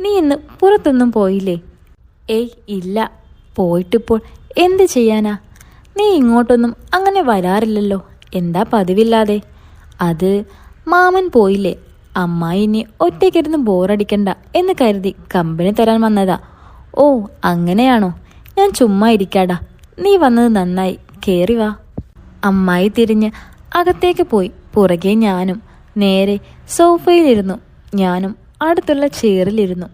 നീ ഇന്ന് പുറത്തൊന്നും പോയില്ലേ? ഏയ് ഇല്ല. പോയിട്ടിപ്പോൾ എന്ത് ചെയ്യാനാ? നീ ഇങ്ങോട്ടൊന്നും അങ്ങനെ വരാറില്ലല്ലോ. എന്താ പതിവില്ലാതെ? അത് മാമൻ പോയില്ലേ? അമ്മായി ഇനി ഒറ്റയ്ക്കിരുന്ന് ബോറടിക്കണ്ട എന്ന് കരുതി കമ്പനി തരാൻ വന്നതാ. ഓ അങ്ങനെയാണോ? ഞാൻ ചുമ്മാ ഇരിക്കാടാ. നീ വന്നത് നന്നായി. കയറി വാ. അമ്മായി തിരിഞ്ഞ് അകത്തേക്ക് പോയി. പുറകെ ഞാനും. നേരെ സോഫയിലിരുന്നു. ഞാനും അടുത്തുള്ള ചെയറിലിരുന്നു.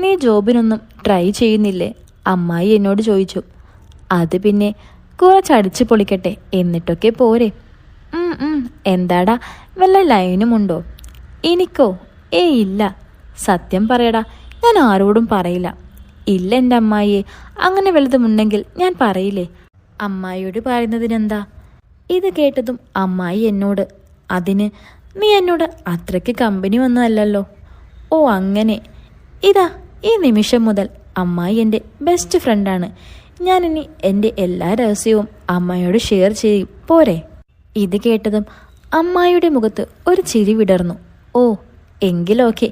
നീ ജോബിനൊന്നും ട്രൈ ചെയ്യുന്നില്ലേ? അമ്മായി എന്നോട് ചോദിച്ചു. അത് പിന്നെ കുറച്ചടിച്ചു പൊളിക്കട്ടെ എന്നിട്ടൊക്കെ പോരെ. എന്താടാ വല്ല ലൈനുമുണ്ടോ എനിക്കോ? ഏ ഇല്ല. സത്യം പറയടാ ഞാൻ ആരോടും പറയില്ല. ഇല്ല എന്റെ അമ്മായിയെ അങ്ങനെ വലുതുമുണ്ടെങ്കിൽ ഞാൻ പറയില്ലേ? അമ്മായിയോട് പറയുന്നതിനെന്താ? ഇത് കേട്ടതും അമ്മായി എന്നോട് അതിന് നീ എന്നോട് അത്രയ്ക്ക് കമ്പനി വന്നതല്ലല്ലോ? ഓ അങ്ങനെ. ഇതാ ഈ നിമിഷം മുതൽ അമ്മായി എന്റെ ബെസ്റ്റ് ഫ്രണ്ടാണ് ഞാനിനി എന്റെ എല്ലാ രഹസ്യവും അമ്മയോട് ഷെയർ ചെയ്യും. പോരെ. ഇത് കേട്ടതും അമ്മായിയുടെ മുഖത്ത് ഒരു ചിരി വിടർന്നു. ഓ എങ്കിലോക്കെ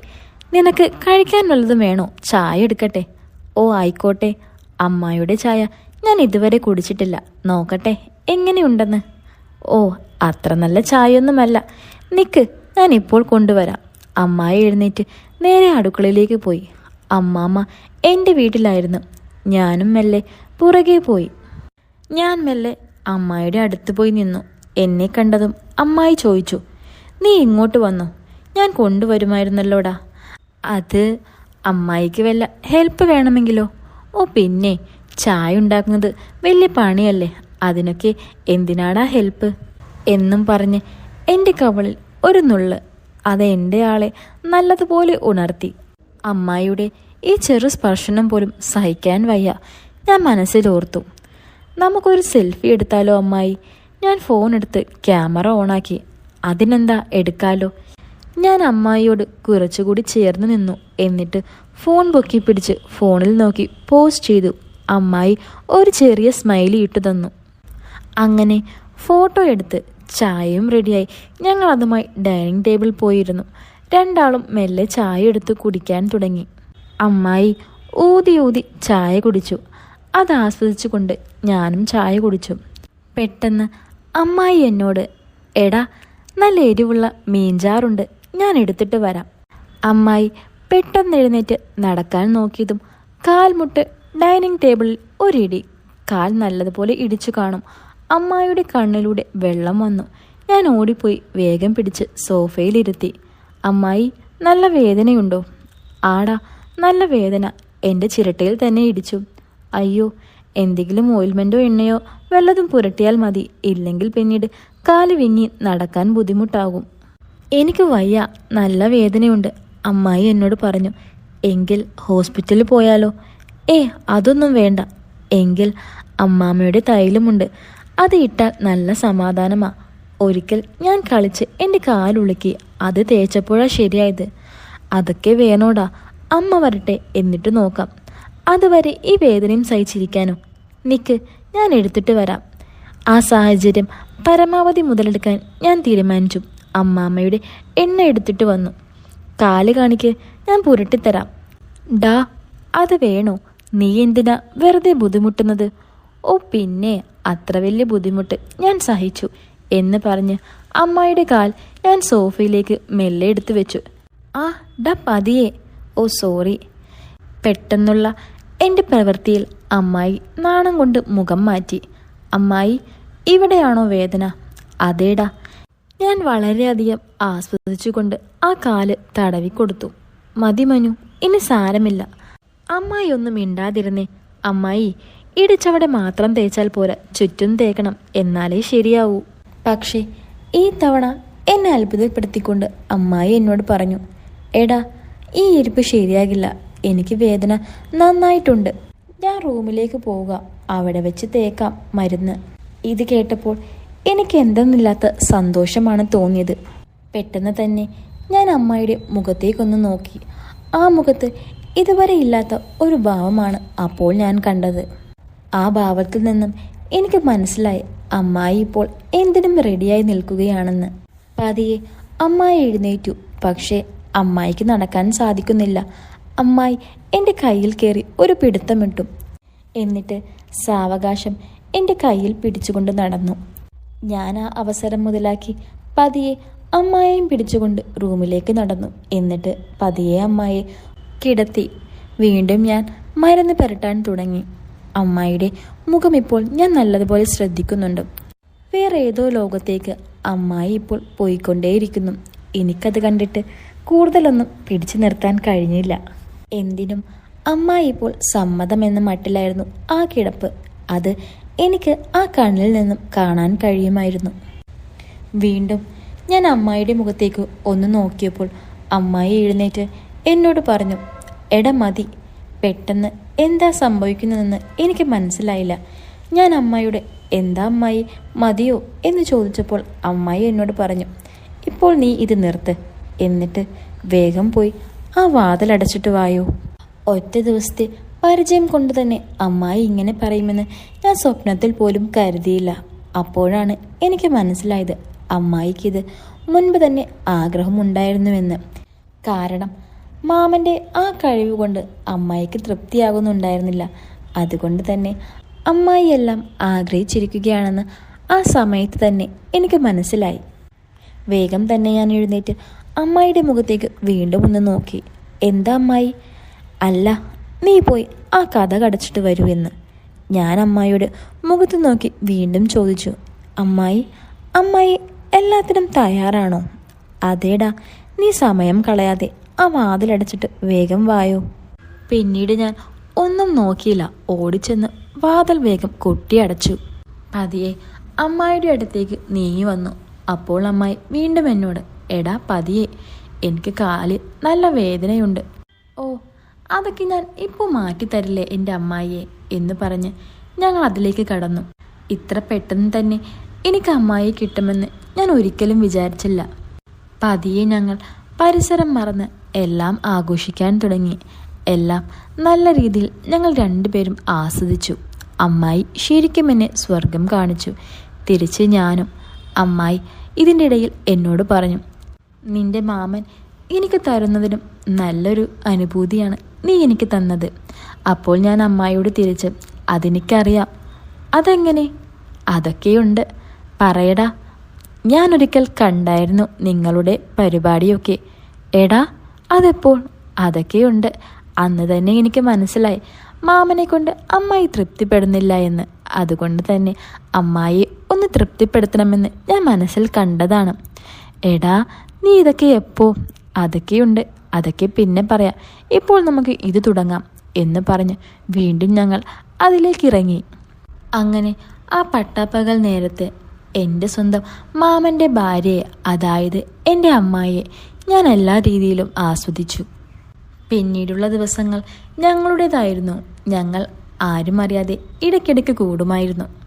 നിനക്ക് കഴിക്കാൻ വല്ലതും വേണോ? ചായ എടുക്കട്ടെ. ഓ ആയിക്കോട്ടെ. അമ്മായിയുടെ ചായ ഞാൻ ഇതുവരെ കുടിച്ചിട്ടില്ല. നോക്കട്ടെ എങ്ങനെയുണ്ടെന്ന്. ഓ അത്ര നല്ല ചായയൊന്നുമല്ല. നിക്ക് ഞാൻ ഇപ്പോൾ കൊണ്ടുവരാം. അമ്മായി എഴുന്നേറ്റ് നേരെ അടുക്കളയിലേക്ക് പോയി. അമ്മാമ്മ എന്റെ വീട്ടിലായിരുന്നു. ഞാനും മെല്ലെ പുറകെ പോയി. ഞാൻ മെല്ലെ അമ്മായിയുടെ അടുത്ത് പോയി നിന്നു. എന്നെ കണ്ടതും അമ്മായി ചോദിച്ചു നീ ഇങ്ങോട്ട് വന്നു? ഞാൻ കൊണ്ടുവരുമായിരുന്നല്ലോടാ? അത് അമ്മായിക്ക് വല്ല ഹെൽപ്പ് വേണമെങ്കിലോ? ഓ പിന്നെ ചായ ഉണ്ടാക്കുന്നത് വലിയ പണിയല്ലേ? അതിനൊക്കെ എന്തിനാടാ ഹെൽപ്പ് എന്നും പറഞ്ഞ് എന്റെ കവളിൽ ഒരു നുള്ള് അത് എന്റെ ആളെ നല്ലതുപോലെ ഉണർത്തി. അമ്മായിയുടെ ഈ ചെറു സ്പർശനം പോലും സഹിക്കാൻ വയ്യ. ഞാൻ മനസ്സിലോർത്തു. നമുക്കൊരു സെൽഫി എടുത്താലോ അമ്മായി? ഞാൻ ഫോൺ എടുത്ത് ക്യാമറ ഓണാക്കി. അതിനെന്താ എടുക്കാലോ? ഞാൻ അമ്മായിയോട് കുറച്ചുകൂടി ചേർന്ന് നിന്നു. എന്നിട്ട് ഫോൺ പൊക്കി പിടിച്ച് ഫോണിൽ നോക്കി പോസ്റ്റ് ചെയ്തു. അമ്മായി ഒരു ചെറിയ സ്മൈലി ഇട്ടു തന്നു. അങ്ങനെ ഫോട്ടോ എടുത്ത് ചായയും റെഡിയായി ഞങ്ങൾ അതുമായി ഡൈനിങ് ടേബിൾ പോയിരുന്നു. രണ്ടാളും മെല്ലെ ചായ എടുത്ത് കുടിക്കാൻ തുടങ്ങി. അമ്മായി ഊതി ഊതി ചായ കുടിച്ചു. അത് ആസ്വദിച്ചുകൊണ്ട് ഞാനും ചായ കുടിച്ചു. പെട്ടെന്ന് അമ്മായി എന്നോട് എടാ നല്ല എരിവുള്ള മീൻചാറുണ്ട്. ഞാൻ എടുത്തിട്ട് വരാം. അമ്മായി പെട്ടെന്ന് എഴുന്നേറ്റ് നടക്കാൻ നോക്കിയതും കാൽമുട്ട് ഡൈനിങ് ടേബിളിൽ ഒരിടി. കാൽ നല്ലതുപോലെ ഇടിച്ചു കാണും. അമ്മായിയുടെ കണ്ണിലൂടെ വെള്ളം വന്നു. ഞാൻ ഓടിപ്പോയി വേഗം പിടിച്ച് സോഫയിലിരുത്തി. അമ്മായി നല്ല വേദനയുണ്ടോ? ആടാ നല്ല വേദന. എന്റെ ചിരട്ടയിൽ തന്നെ ഇടിച്ചു. അയ്യോ എന്തെങ്കിലും ഓയിൽമെന്റോ എണ്ണയോ വല്ലതും പുരട്ടിയാൽ മതി. ഇല്ലെങ്കിൽ പിന്നീട് കാൽ വിങ്ങി നടക്കാൻ ബുദ്ധിമുട്ടാകും. എനിക്ക് വയ്യ. നല്ല വേദനയുണ്ട് അമ്മായി എന്നോട് പറഞ്ഞു. എങ്കിൽ ഹോസ്പിറ്റലിൽ പോയാലോ? ഏ അതൊന്നും വേണ്ട. എങ്കിൽ അമ്മാമ്മയുടെ തൈലമുണ്ട്. അത് ഇട്ടാൽ നല്ല സമാധാനമാ. ഒരിക്കൽ ഞാൻ കളിച്ച് എന്റെ കാലുളുക്കി അത് തേച്ചപ്പോഴാ ശരിയായത്. അതൊക്കെ വേണോടാ. അമ്മ വരട്ടെ എന്നിട്ട് നോക്കാം. അതുവരെ ഈ വേദനയും സഹിച്ചിരിക്കാനോ? നിക്ക് ഞാൻ എടുത്തിട്ട് വരാം. ആ സാഹചര്യം പരമാവധി മുതലെടുക്കാൻ ഞാൻ തീരുമാനിച്ചു. അമ്മാമ്മയുടെ എണ്ണ എടുത്തിട്ട് വന്നു. കാൽ കാണിക്ക് ഞാൻ പുരട്ടിത്തരാം. ഡാ അത് വേണോ? നീ എന്തിനാ വെറുതെ ബുദ്ധിമുട്ടുന്നത്? ഓ പിന്നെ. അത്ര വലിയ ബുദ്ധിമുട്ട് ഞാൻ സഹിച്ചു എന്ന് പറഞ്ഞ് അമ്മായിയുടെ കാൽ ഞാൻ സോഫയിലേക്ക് മെല്ലെ എടുത്തു വെച്ചു. ആ ഡ പതിയെ. Oh sorry. പെട്ടെന്നുള്ള എന്റെ പ്രവൃത്തിയിൽ അമ്മായി നാണം കൊണ്ട് മുഖം മാറ്റി. അമ്മായി ഇവിടെയാണോ വേദന? അതേടാ. ഞാൻ വളരെയധികം ആസ്വദിച്ചുകൊണ്ട് ആ കാൽ തടവിക്കൊടുത്തു മതി മനു ഇനി സാരമില്ല. അമ്മായി ഒന്നും മിണ്ടാതിരുന്നേ. അമ്മായി ഇടിച്ചവിടെ മാത്രം തേച്ചാൽ പോരാ. ചുറ്റും തേക്കണം. എന്നാലേ ശരിയാവൂ. പക്ഷേ ഈ തവണ എന്നെ അത്ഭുതപ്പെടുത്തിക്കൊണ്ട് അമ്മായി എന്നോട് പറഞ്ഞു എടാ ഈ ഇരിപ്പ് ശരിയാകില്ല. എനിക്ക് വേദന നന്നായിട്ടുണ്ട്. ഞാൻ റൂമിലേക്ക് പോവുക. അവിടെ വെച്ച് തേക്കാം മരുന്ന്. ഇത് കേട്ടപ്പോൾ എനിക്ക് എന്തെന്നില്ലാത്ത സന്തോഷമാണ് തോന്നിയത്. പെട്ടെന്ന് തന്നെ ഞാൻ അമ്മായിയുടെ മുഖത്തേക്കൊന്ന് നോക്കി. ആ മുഖത്ത് ഇതുവരെ ഇല്ലാത്ത ഒരു ഭാവമാണ് അപ്പോൾ ഞാൻ കണ്ടത്. ആ ഭാവത്തിൽ നിന്നും എനിക്ക് മനസ്സിലായി അമ്മായി ഇപ്പോൾ എന്തിനും റെഡിയായി നിൽക്കുകയാണെന്ന്. പതിയെ അമ്മായി എഴുന്നേറ്റു. പക്ഷേ അമ്മായിക്ക് നടക്കാൻ സാധിക്കുന്നില്ല. അമ്മായി എന്റെ കയ്യിൽ കയറി ഒരു പിടുത്തമിട്ടു എന്നിട്ട് സാവകാശം എന്റെ കയ്യിൽ പിടിച്ചുകൊണ്ട് നടന്നു. ഞാൻ ആ അവസരം മുതലാക്കി പതിയെ അമ്മായെയും പിടിച്ചുകൊണ്ട് റൂമിലേക്ക് നടന്നു. എന്നിട്ട് പതിയെ അമ്മായെ കിടത്തി. വീണ്ടും ഞാൻ മരുന്ന് പുരട്ടാൻ തുടങ്ങി. അമ്മായിയുടെ മുഖം ഇപ്പോൾ ഞാൻ നല്ലതുപോലെ ശ്രദ്ധിക്കുന്നുണ്ട്. വേറെ ഏതോ ലോകത്തേക്ക് അമ്മായി ഇപ്പോൾ പോയിക്കൊണ്ടേയിരിക്കുന്നു. എനിക്കത് കണ്ടിട്ട് കൂടുതലൊന്നും പിടിച്ചു നിർത്താൻ കഴിഞ്ഞില്ല. എന്തിനും അമ്മായി ഇപ്പോൾ സമ്മതമെന്ന മട്ടിലായിരുന്നു ആ കിടപ്പ്. അത് എനിക്ക് ആ കണ്ണിൽ നിന്നും കാണാൻ കഴിയുമായിരുന്നു. വീണ്ടും ഞാൻ അമ്മായിയുടെ മുഖത്തേക്ക് ഒന്ന് നോക്കിയപ്പോൾ അമ്മായി എഴുന്നേറ്റ് എന്നോട് പറഞ്ഞു എട മതി പെട്ടെന്ന് എന്താ സംഭവിക്കുന്നതെന്ന് എനിക്ക് മനസ്സിലായില്ല. ഞാൻ അമ്മായിയുടെ എന്താ അമ്മായി മതിയോ? എന്ന് ചോദിച്ചപ്പോൾ അമ്മായി എന്നോട് പറഞ്ഞു ഇപ്പോൾ നീ ഇത് നിർത്ത്. എന്നിട്ട് വേഗം പോയി ആ വാതിലടച്ചിട്ട് വായോ. ഒറ്റ ദിവസത്തെ പരിചയം കൊണ്ട് തന്നെ അമ്മായി ഇങ്ങനെ പറയുമെന്ന് ഞാൻ സ്വപ്നത്തിൽ പോലും കരുതിയില്ല. അപ്പോഴാണ് എനിക്ക് മനസ്സിലായത് അമ്മായിക്കിത് മുൻപ് തന്നെ ആഗ്രഹമുണ്ടായിരുന്നുവെന്ന്. കാരണം മാമന്റെ ആ കഴിവ് കൊണ്ട് അമ്മായിക്ക് തൃപ്തിയാകുന്നുണ്ടായിരുന്നില്ല. അതുകൊണ്ട് തന്നെ അമ്മായി എല്ലാം ആഗ്രഹിച്ചിരിക്കുകയാണെന്ന് ആ സമയത്ത് തന്നെ എനിക്ക് മനസ്സിലായി. വേഗം തന്നെ ഞാൻ എഴുന്നേറ്റ് അമ്മായിയുടെ മുഖത്തേക്ക് വീണ്ടും ഒന്ന് നോക്കി. എന്താ അമ്മായി? അല്ല നീ പോയി ആ കഥ കടച്ചിട്ട് വരൂ എന്ന്. ഞാൻ അമ്മായിയുടെ മുഖത്ത് നോക്കി വീണ്ടും ചോദിച്ചു. അമ്മായി അമ്മായി എല്ലാത്തിനും തയ്യാറാണോ? അതേടാ നീ സമയം കളയാതെ ആ വാതിലടച്ചിട്ട് വേഗം വായോ. പിന്നീട് ഞാൻ ഒന്നും നോക്കിയില്ല. ഓടിച്ചെന്ന് വാതിൽ വേഗം കൊട്ടിയടച്ചു. പതിയെ അമ്മായിയുടെ അടുത്തേക്ക് നീങ്ങി വന്നു. അപ്പോൾ അമ്മായി വീണ്ടും എന്നോട് എടാ പതിയെ എനിക്ക് കാലിൽ നല്ല വേദനയുണ്ട്. ഓ അതൊക്കെ ഞാൻ ഇപ്പോൾ മാറ്റിത്തരില്ലേ എന്റെ അമ്മായിയെ? എന്ന് പറഞ്ഞ് ഞങ്ങൾ അതിലേക്ക് കടന്നു. ഇത്ര പെട്ടെന്ന് തന്നെ എനിക്ക് അമ്മായിയെ കിട്ടുമെന്ന് ഞാൻ ഒരിക്കലും വിചാരിച്ചില്ല. പതിയെ ഞങ്ങൾ പരിസരം മറന്ന് എല്ലാം ആഘോഷിക്കാൻ തുടങ്ങി. എല്ലാം നല്ല രീതിയിൽ ഞങ്ങൾ രണ്ടുപേരും ആസ്വദിച്ചു. അമ്മായി ശരിക്കും എന്നെ സ്വർഗം കാണിച്ചു. തിരിച്ച് ഞാനും അമ്മായി ഇതിന്റെ ഇടയിൽ എന്നോട് പറഞ്ഞു നിന്റെ മാമൻ എനിക്ക് തരുന്നതിനും നല്ലൊരു അനുഭൂതിയാണ് നീ എനിക്ക് തന്നത്. അപ്പോൾ ഞാൻ അമ്മായിയോട് തിരിച്ച് അതെനിക്കറിയാം. അതെങ്ങനെ? അതൊക്കെയുണ്ട്. പറയടാ. ഞാനൊരിക്കൽ കണ്ടായിരുന്നു നിങ്ങളുടെ പരിപാടിയൊക്കെ. എടാ അതെപ്പോൾ? അതൊക്കെയുണ്ട്. അന്ന് തന്നെ എനിക്ക് മനസ്സിലായി. മാമനെ കൊണ്ട് അമ്മായി തൃപ്തിപ്പെടുന്നില്ല എന്ന്. അതുകൊണ്ട് തന്നെ അമ്മായി ഒന്ന് തൃപ്തിപ്പെടുത്തണമെന്ന് ഞാൻ മനസ്സിൽ കണ്ടതാണ്. എടാ നീ ഇതൊക്കെ എപ്പോ? അതൊക്കെയുണ്ട്. അതൊക്കെ പിന്നെ പറയാം. ഇപ്പോൾ നമുക്ക് ഇത് തുടങ്ങാം എന്ന് പറഞ്ഞ് വീണ്ടും ഞങ്ങൾ അതിലേക്ക് ഇറങ്ങി. അങ്ങനെ ആ പട്ടാപ്പകൽ നേരത്ത് എന്റെ സ്വന്തം മാമന്റെ ഭാര്യയെ അതായത് എന്റെ അമ്മായിയെ ഞാൻ എല്ലാ രീതിയിലും ആസ്വദിച്ചു. പിന്നീടുള്ള ദിവസങ്ങൾ ഞങ്ങളുടേതായിരുന്നു. ഞങ്ങൾ ആരും അറിയാതെ ഇടയ്ക്കിടയ്ക്ക് കൂടുമായിരുന്നു.